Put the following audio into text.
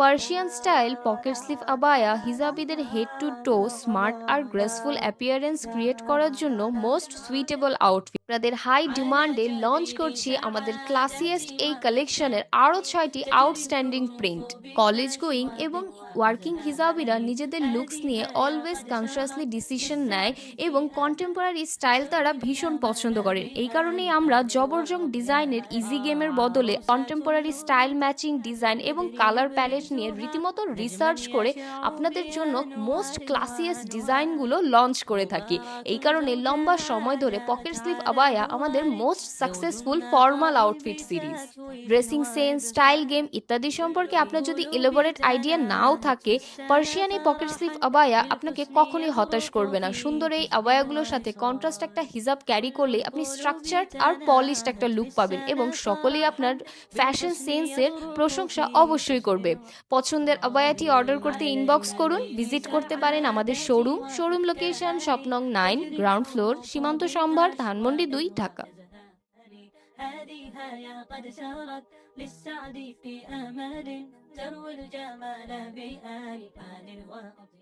Persian style, pocket sleeve আবায়া, হিজাবিদের head to toe smart আর গ্রেসফুল অ্যাপিয়ারেন্স ক্রিয়েট করার জন্য মোস্ট সুইটেবল আউটফিট। আপনাদের হাই ডিমান্ডে লঞ্চ করছি আমাদের ক্লাসিয়েস্ট এই কালেকশনের আরও ছয়টি আউটস্ট্যান্ডিং প্রিন্ট। কলেজ গোয়িং এবং ওয়ার্কিং হিজাবিরা নিজেদের লুকস নিয়ে অলওয়েজ কনসিয়াসলি ডিসিশন নেয় এবং কন্টেম্পোরারি স্টাইল তারা ভীষণ পছন্দ করেন। এই কারণেই আমরা জবরজং ডিজাইনের ইজি গেমের বদলে কন্টেম্পোরারি স্টাইল ম্যাচিং ডিজাইন এবং কালার প্যালেট নিয়ে রীতিমতো রিসার্চ করে আপনাদের জন্য মোস্ট ক্লাসিয়াস ডিজাইনগুলো লঞ্চ করে থাকি। এই কারণে লম্বা সময় ধরে পকেট স্লিভ আবায়া আমাদের most successful formal outfit series. Dressing sense, style game ইত্যাদি সম্পর্কে আপনার যদি এলোবোরেট আইডিয়া নাও থাকে, পার্সিয়ান এই পকেট স্লিভ আবায়া আপনাকে কখনোই হতাশ করবে না। সুন্দর এই আবায়াগুলোর সাথে কন্ট্রাস্ট একটা হিজাব ক্যারি করলে আপনি স্ট্রাকচার আর পলিশড একটা লুক পাবেন এবং সকলেই আপনার ফ্যাশন সেন্সের প্রশংসা অবশ্যই করবে। পছন্দের আবায়াটি অর্ডার করতে ইনবক্স করুন ভিজিট করতে পারেন আমাদের showroom showroom location স্বপ্নং nine ground floor Shimanto Shambhar Dhanmondi দুই ঢাকা هذه هيا قد سارت للسعد في أمل تروي الجمال بآل آل وأطيار